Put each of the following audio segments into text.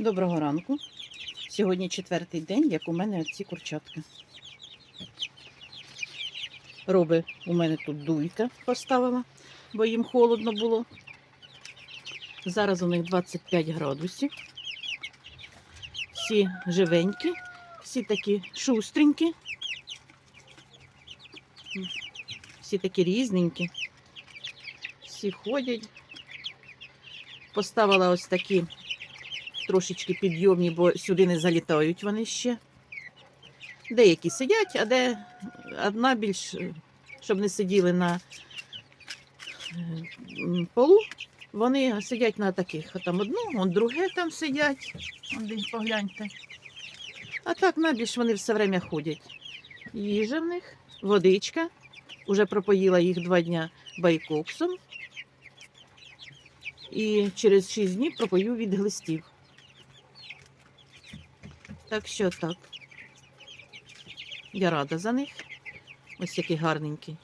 Доброго ранку. Сьогодні четвертий день, як у мене ці курчатки. Роби у мене тут дуйка поставила, бо їм холодно було. Зараз у них 25 градусів. Всі живенькі, всі такі шустренькі. Всі такі різненькі. Всі ходять. Поставила ось такі трошечки підйомні, бо сюди не залітають вони ще. Деякі сидять, а де одна більш, е, щоб не сиділи на е, полу, вони сидять на таких. А там одну, он друге там сидять. Один, погляньте. А так набільш вони все время ходять. Їжа в них, водичка. Уже пропоїла їх два дня байкоксом. І через 6 днів пропою від глистів. Так що так. Я рада за них. Ось які гарненькі.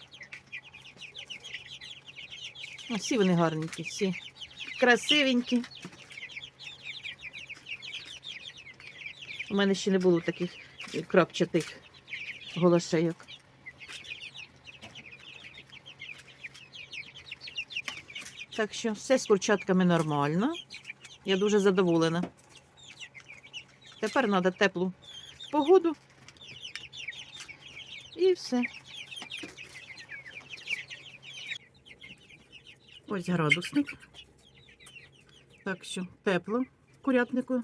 Ну, Всі вони гарненькі, всі красивенькі. У мене ще не було таких крапчатих голошейок. Так що все з курчатками нормально. Я дуже задоволена. Тепер треба теплу погоду. І все. Ось градусник. Так що тепло курятнику.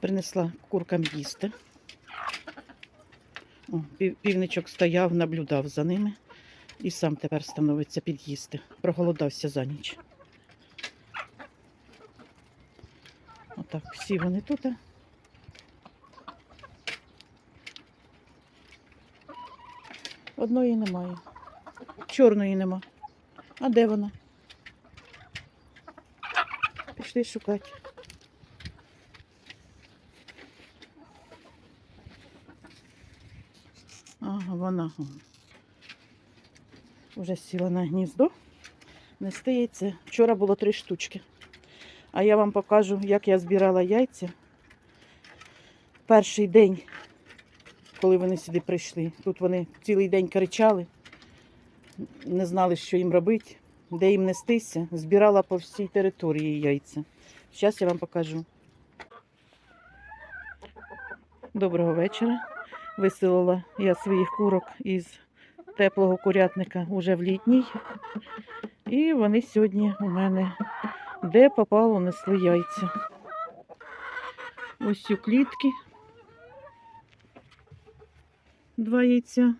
Принесла куркам їсти. О, півничок стояв, наблюдав за ними і сам тепер становиться під'їсти. Проголодався за ніч. Отак, всі вони тут. Одної немає. Чорної нема. А де вона? Пішли шукати. Ага, вона. Вже сіла на гніздо. Нести яйце. Вчора було три штучки. А я вам покажу, як я збирала яйця. Перший день, коли вони сюди прийшли. Тут вони цілий день кричали, не знали, що їм робити, де їм нестися. Збирала по всій території яйця. Зараз я вам покажу. Доброго вечора. Виселила я своїх курок із теплого курятника уже в літній. І вони сьогодні у мене де попало несли яйця. Ось у клітки. Два яйця.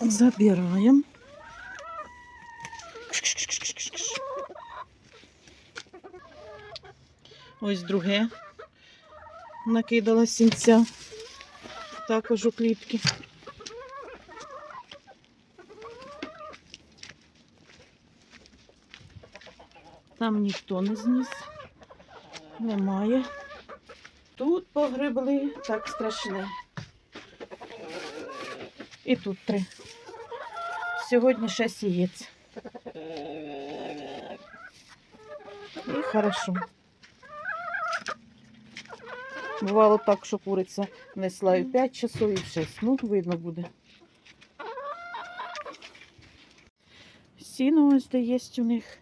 Забираємо. Ось друге накидала сінця. Також у клітки. Там ніхто не зніс. Немає. Тут погребли так страшне. І тут три. Сьогодні шесть яєць. І хорошо. Бувало так, що куриця несла і в 5 часов, і в 6. Ну, видно буде. Сіно ось де є у них.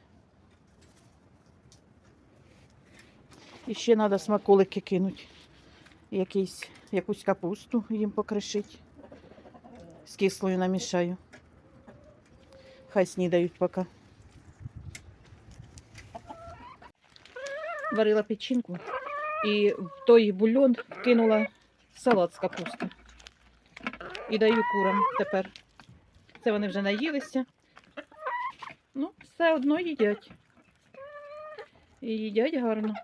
І ще треба смаколики кинути. Якийсь, якусь капусту їм покришити. З кислою намішаю. Хай снідають поки. Варила печінку і в той бульон кинула салат з капусти. І даю курам тепер. Це вони вже наїлися. Ну, все одно їдять. І їдять гарно.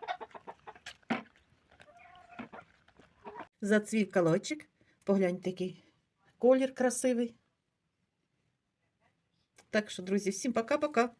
Зацвів колочик. Погляньте, який колір красивий. Так що, друзі, всім пока-пока.